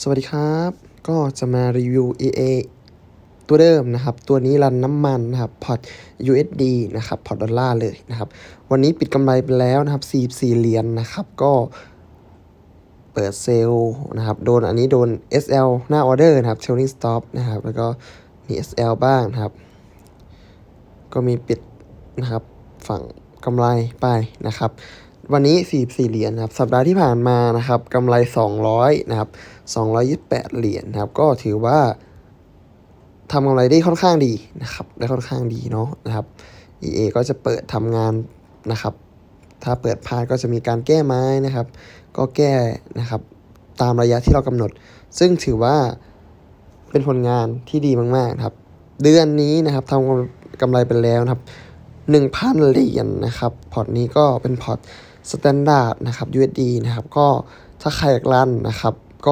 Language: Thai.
สวัสดีครับ ก็จะมารีวิว EA ตัวเดิมนะครับ ตัวนี้รันน้ำมันนะครับพอร์ต USD นะครับพอร์ตดอลลาร์เลยนะครับ วันนี้ปิดกำไรไปแล้วนะครับ 44 เหรียญนะครับ ก็เปิดเซลล์นะครับ โดนอันนี้โดน SL หน้าออเดอร์นะครับ Trailing Stop นะครับ แล้วก็มี SL บ้างนะครับ ก็มีปิดนะครับฝั่งกำไรไปนะครับ วันนี้ 44 เหรียญนะครับ สัปดาห์ที่ผ่านมานะครับกำไร 200 นะครับ 228 เหรียญนะครับ ก็ถือว่าทำกำไรได้ค่อนข้างดีนะครับ ได้ค่อนข้างดีเนาะนะครับ EA ก็จะเปิดทำงานนะครับ ถ้าเปิดพลาดก็จะมีการแก้ไม้นะครับ ก็แก้นะครับ ตามระยะที่เรากำหนด ซึ่งถือว่าเป็นผลงานที่ดีมากๆนะครับ เดือนนี้นะครับทำกำไรไปแล้วนะครับ 1,000 เหรียญนะครับ พอร์ตนี้ก็เป็นพอร์ต สแตนดาร์ดนะครับ USD นะครับ ก็ถ้าใครอยากรันนะครับ